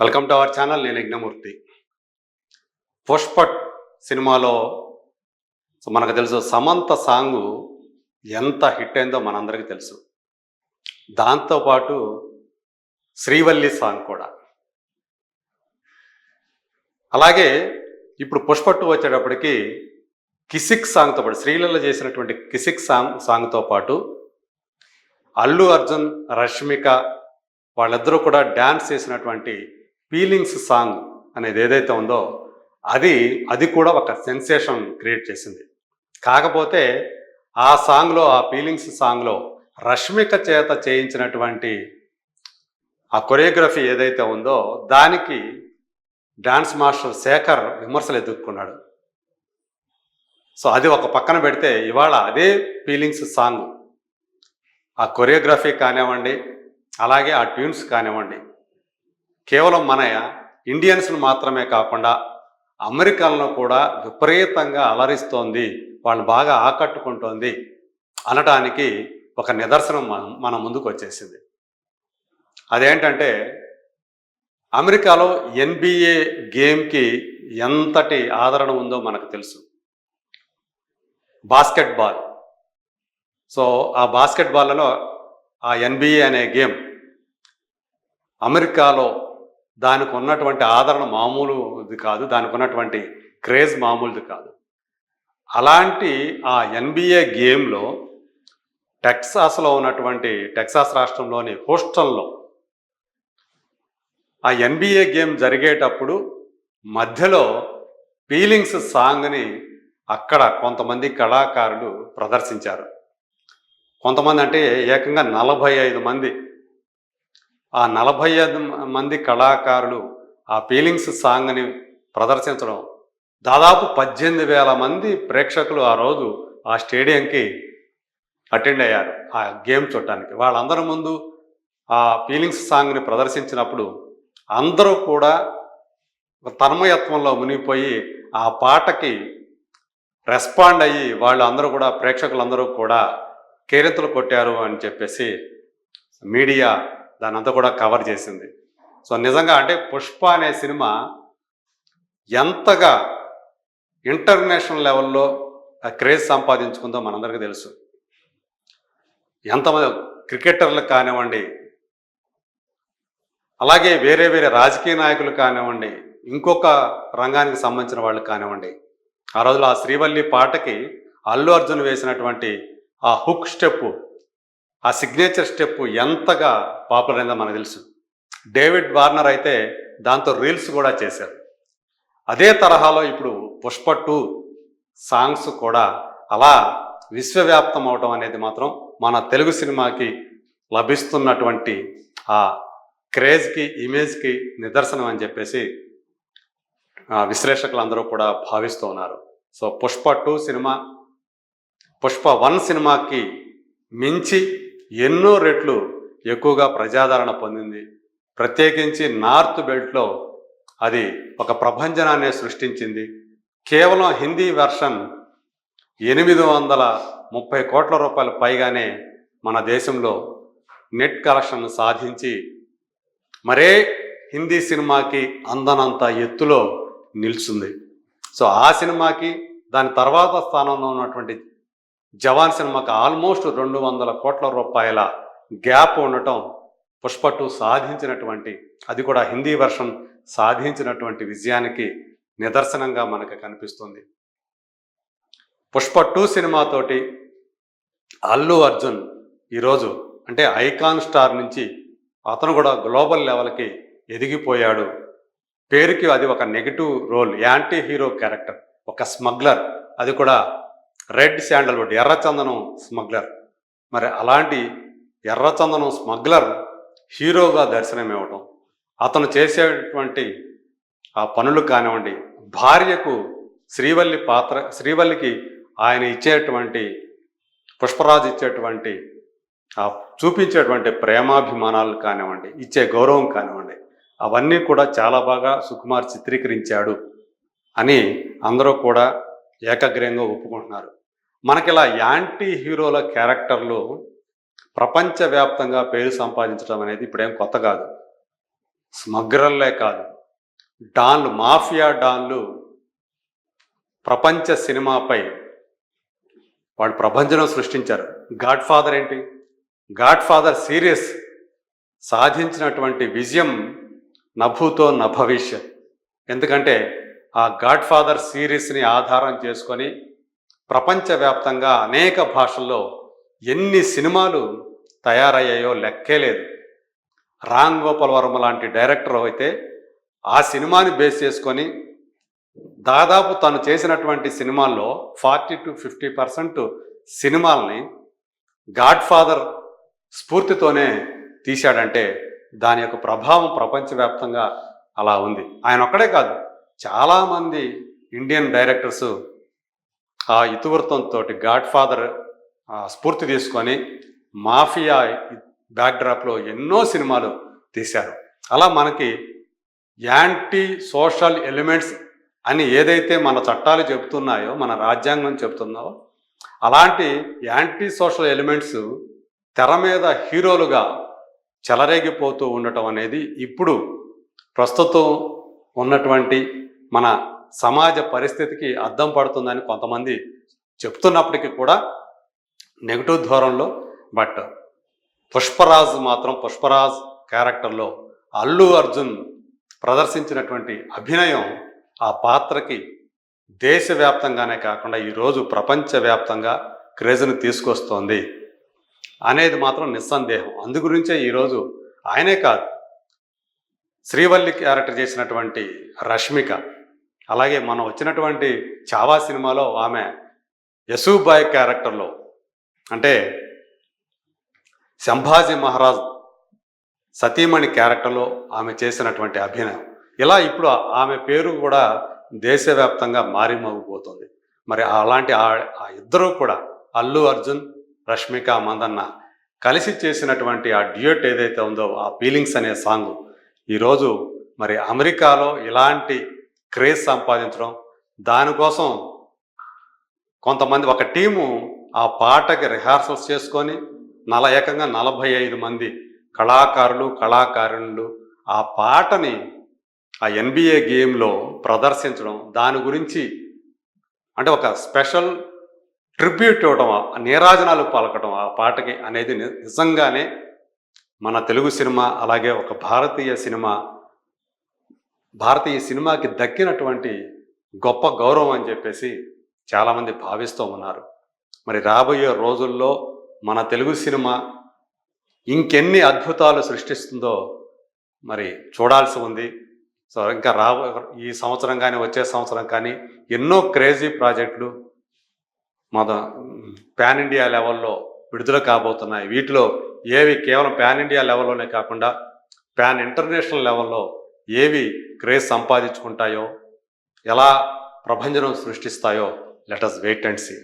Welcome to our channel నేను యజ్ఞమూర్తి. పుష్పట్ సినిమాలో so మనకు తెలుసు సమంత సాంగ్ ఎంత హిట్ అయిందో మనందరికీ తెలుసు. దాంతోపాటు శ్రీవల్లి సాంగ్ కూడా. అలాగే ఇప్పుడు పుష్పట్టు వచ్చేటప్పటికి కిసిక్ సాంగ్తో పాటు శ్రీలీల చేసినటువంటి కిసిక్ సాంగ్ సాంగ్తో పాటు అల్లు అర్జున్ రష్మిక వాళ్ళిద్దరూ కూడా డ్యాన్స్ చేసినటువంటి ఫీలింగ్స్ సాంగ్ అనేది ఏదైతే ఉందో అది అది కూడా ఒక సెన్సేషన్ క్రియేట్ చేసింది. కాకపోతే ఆ సాంగ్లో ఆ ఫీలింగ్స్ సాంగ్లో రష్మిక చేత చేయించినటువంటి ఆ కొరియోగ్రఫీ ఏదైతే ఉందో దానికి డాన్స్ మాస్టర్ శేఖర్ విమర్శలు ఎదుర్కొన్నాడు. సో అది ఒక పక్కన పెడితే ఇవాళ అదే ఫీలింగ్స్ సాంగ్. ఆ కొరియోగ్రఫీ కానివ్వండి అలాగే ఆ ట్యూన్స్ కానివ్వండి కేవలం మన ఇండియన్స్ను మాత్రమే కాకుండా అమెరికాలో కూడా విపరీతంగా అలరిస్తోంది. వాళ్ళని బాగా ఆకట్టుకుంటోంది అనటానికి ఒక నిదర్శనం మన మన ముందుకు వచ్చేసింది. అదేంటంటే అమెరికాలో ఎన్బిఏ గేమ్కి ఎంతటి ఆదరణ ఉందో మనకు తెలుసు. బాస్కెట్బాల్. సో ఆ బాస్కెట్బాల్లో ఆ ఎన్బిఏ అనే గేమ్ అమెరికాలో దానికి ఉన్నటువంటి ఆదరణ మామూలుది కాదు దానికి ఉన్నటువంటి క్రేజ్ మామూలుది కాదు. అలాంటి ఆ ఎన్బిఏ గేమ్లో టెక్సాస్లో ఉన్నటువంటి టెక్సాస్ రాష్ట్రంలోని హోస్టల్లో ఆ ఎన్బిఏ గేమ్ జరిగేటప్పుడు మధ్యలో ఫీలింగ్స్ సాంగ్ని అక్కడ కొంతమంది కళాకారులు ప్రదర్శించారు. కొంతమంది అంటే ఏకంగా నలభై ఐదు మంది ఆ నలభై ఐదు మంది కళాకారులు ఆ ఫీలింగ్స్ సాంగ్ని ప్రదర్శించడం. దాదాపు పద్దెనిమిది వేల మంది ప్రేక్షకులు ఆ రోజు ఆ స్టేడియంకి అటెండ్ అయ్యారు. ఆ గేమ్ చూడటానికి. వాళ్ళందరి ముందు ఆ ఫీలింగ్స్ సాంగ్ని ప్రదర్శించినప్పుడు అందరూ కూడా తన్మయత్వంలో మునిగిపోయి ఆ పాటకి రెస్పాండ్ అయ్యి వాళ్ళు అందరూ కూడా ప్రేక్షకులందరూ కూడా కేరింతలు కొట్టారు అని చెప్పేసి మీడియా దాని అంతా కూడా కవర్ చేసింది. సో నిజంగా అంటే పుష్ప అనే సినిమా ఎంతగా ఇంటర్నేషనల్ లెవెల్లో క్రేజ్ సంపాదించుకుందో మనందరికీ తెలుసు. ఎంతమంది క్రికెటర్లకు కానివ్వండి అలాగే వేరే వేరే రాజకీయ నాయకులు కానివ్వండి ఇంకొక రంగానికి సంబంధించిన వాళ్ళు కానివ్వండి ఆ రోజులో ఆ శ్రీవల్లి పాటకి అల్లు అర్జున్ వేసినటువంటి ఆ హుక్ స్టెప్ ఆ సిగ్నేచర్ స్టెప్ ఎంతగా పాపులర్ అయిందో మనకు తెలుసు. డేవిడ్ వార్నర్ అయితే దాంతో రీల్స్ కూడా చేశారు. అదే తరహాలో ఇప్పుడు పుష్ప టూ సాంగ్స్ కూడా అలా విశ్వవ్యాప్తం అవడం అనేది మాత్రం మన తెలుగు సినిమాకి లభిస్తున్నటువంటి ఆ క్రేజ్కి ఇమేజ్కి నిదర్శనం అని చెప్పేసి విశ్లేషకులు విశ్లేషకులందరూ కూడా భావిస్తూ ఉన్నారు. So Pushpa two cinema Pushpa one సినిమాకి మించి ఎన్నో రెట్లు ఎక్కువగా ప్రజాదరణ పొందింది. ప్రత్యేకించి నార్త్ బెల్ట్లో అది ఒక ప్రభంజనాన్ని సృష్టించింది. కేవలం హిందీ వెర్షన్ ఎనిమిది వందల ముప్పై కోట్ల రూపాయల పైగానే మన దేశంలో నెట్ కలెక్షన్ సాధించి మరే హిందీ సినిమాకి అందనంత ఎత్తులో నిల్చుంది సో ఆ సినిమాకి దాని తర్వాత స్థానంలో ఉన్నటువంటి జవాన్ సినిమాకి ఆల్మోస్ట్ రెండు వందల కోట్ల రూపాయల గ్యాప్ ఉండటం పుష్ప టూ సాధించినటువంటి అది కూడా హిందీ వర్షన్ సాధించినటువంటి విజయానికి నిదర్శనంగా మనకు కనిపిస్తుంది. పుష్ప టూ సినిమాతోటి అల్లు అర్జున్ ఈరోజు అంటే ఐకాన్ స్టార్ నుంచి అతను కూడా గ్లోబల్ లెవెల్కి ఎదిగిపోయాడు. పేరుకి అది ఒక negative role anti hero character ఒక స్మగ్లర్. అది కూడా రెడ్ శాండల్వుడ్ ఎర్రచందనం స్మగ్లర్. మరి అలాంటి ఎర్రచందనం స్మగ్లర్ హీరోగా దర్శనం ఇవ్వటం అతను చేసేటువంటి ఆ పనులు కానివ్వండి భార్యకు శ్రీవల్లి పాత్ర శ్రీవల్లికి ఆయన ఇచ్చేటువంటి పుష్పరాజు ఇచ్చేటువంటి ఆ చూపించేటువంటి ప్రేమాభిమానాలు కానివ్వండి ఇచ్చే గౌరవం కానివ్వండి అవన్నీ కూడా చాలా బాగా సుకుమార్ చిత్రీకరించాడు అని అందరూ కూడా ఏకగ్రయంగా ఒప్పుకుంటున్నారు. మనకి ఇలా యాంటీ హీరోల క్యారెక్టర్లు ప్రపంచవ్యాప్తంగా పేరు సంపాదించడం అనేది ఇప్పుడేం కొత్త కాదు. స్మగ్రర్లే కాదు. డాన్లు మాఫియా డాన్లు ప్రపంచ సినిమాపై వాళ్ళు ప్రపంచం సృష్టించారు. గాడ్ ఫాదర్ ఏంటి? గాడ్ ఫాదర్ సీరియస్ సాధించినటువంటి విజయం నభూతో నభవిష్యత్ ఎందుకంటే ఆ గాడ్ ఫాదర్ సిరీస్ని ఆధారం చేసుకొని ప్రపంచవ్యాప్తంగా అనేక భాషల్లో ఎన్ని సినిమాలు తయారయ్యాయో లెక్కే లేదు. రామ్ గోపాల్ వర్మ లాంటి డైరెక్టర్ అయితే ఆ సినిమాని బేస్ చేసుకొని దాదాపు తను చేసినటువంటి సినిమాల్లో ఫార్టీ టు ఫిఫ్టీ పర్సెంట్ సినిమాల్ని గాడ్ ఫాదర్ స్ఫూర్తితోనే తీశాడంటే దాని యొక్క ప్రభావం ప్రపంచవ్యాప్తంగా అలా ఉంది. ఆయన ఒక్కడే కాదు చాలామంది ఇండియన్ డైరెక్టర్స్ ఆ ఇతివృత్తంతో గాడ్ ఫాదర్ స్ఫూర్తి తీసుకొని మాఫియా బ్యాక్డ్రాప్లో ఎన్నో సినిమాలు తీశారు. అలా మనకి యాంటీ సోషల్ ఎలిమెంట్స్ అని ఏదైతే మన చట్టాలు చెబుతున్నాయో మన రాజ్యాంగం చెబుతుందో అలాంటి యాంటీ సోషల్ ఎలిమెంట్స్ తెర మీద హీరోలుగా చెలరేగిపోతూ ఉండటం అనేది ఇప్పుడు ప్రస్తుతం ఉన్నటువంటి మన సమాజ పరిస్థితికి అద్దం పడుతుందని కొంతమంది చెప్తున్నప్పటికీ కూడా నెగటివ్ ధోరణిలో బట్ పుష్పరాజ్ మాత్రం పుష్పరాజ్ క్యారెక్టర్లో అల్లు అర్జున్ ప్రదర్శించినటువంటి అభినయం ఆ పాత్రకి దేశవ్యాప్తంగానే కాకుండా ఈరోజు ప్రపంచవ్యాప్తంగా క్రేజ్ని తీసుకొస్తోంది అనేది మాత్రం నిస్సందేహం. అందు గురించే ఈరోజు ఆయనే కాదు శ్రీవల్లి క్యారెక్టర్ చేసినటువంటి రష్మిక అలాగే మనం వచ్చినటువంటి చావా సినిమాలో ఆమె యశూబాయ్ క్యారెక్టర్లో అంటే సంభాజీ మహారాజ్ సతీమణి క్యారెక్టర్లో ఆమె చేసినటువంటి అభినయం. ఇలా ఇప్పుడు ఆమె పేరు కూడా దేశవ్యాప్తంగా మారిమోగిపోతుంది. మరి అలాంటి ఆ ఇద్దరూ కూడా అల్లు అర్జున్ రష్మిక మందన్న కలిసి చేసినటువంటి ఆ డ్యూట్ ఏదైతే ఉందో ఆ ఫీలింగ్స్ అనే సాంగ్ ఈరోజు మరి అమెరికాలో ఇలాంటి క్రేజ్ సంపాదించడం దానికోసం కొంతమంది ఒక టీము ఆ పాటకి రిహార్సల్స్ చేసుకొని నల ఏకంగా నలభై ఐదు మంది కళాకారులు కళాకారులు ఆ పాటని ఆ ఎన్బిఏ గేమ్లో ప్రదర్శించడం దాని గురించి అంటే ఒక స్పెషల్ ట్రిబ్యూట్ ఇవ్వడం ఆ నీరాజనాలు పలకడం ఆ పాటకి అనేది నిజంగానే మన తెలుగు సినిమా అలాగే ఒక భారతీయ సినిమా భారతీయ సినిమాకి దక్కినటువంటి గొప్ప గౌరవం అని చెప్పేసి చాలామంది భావిస్తూ ఉన్నారు. మరి రాబోయే రోజుల్లో మన తెలుగు సినిమా ఇంకెన్ని అద్భుతాలు సృష్టిస్తుందో మరి చూడాల్సి ఉంది. సో ఇంకా రాబో ఈ సంవత్సరం కానీ వచ్చే సంవత్సరం కానీ ఎన్నో క్రేజీ ప్రాజెక్టులు మన పాన్ ఇండియా లెవెల్లో విడుదల కాబోతున్నాయి. వీటిలో ఏవి కేవలం పాన్ ఇండియా లెవెల్లోనే కాకుండా పాన్ ఇంటర్నేషనల్ లెవెల్లో ఏవి క్రేజ్ సంపాదించుకుంటాయో ఎలా ప్రభంజనం సృష్టిస్తాయో let us wait and see.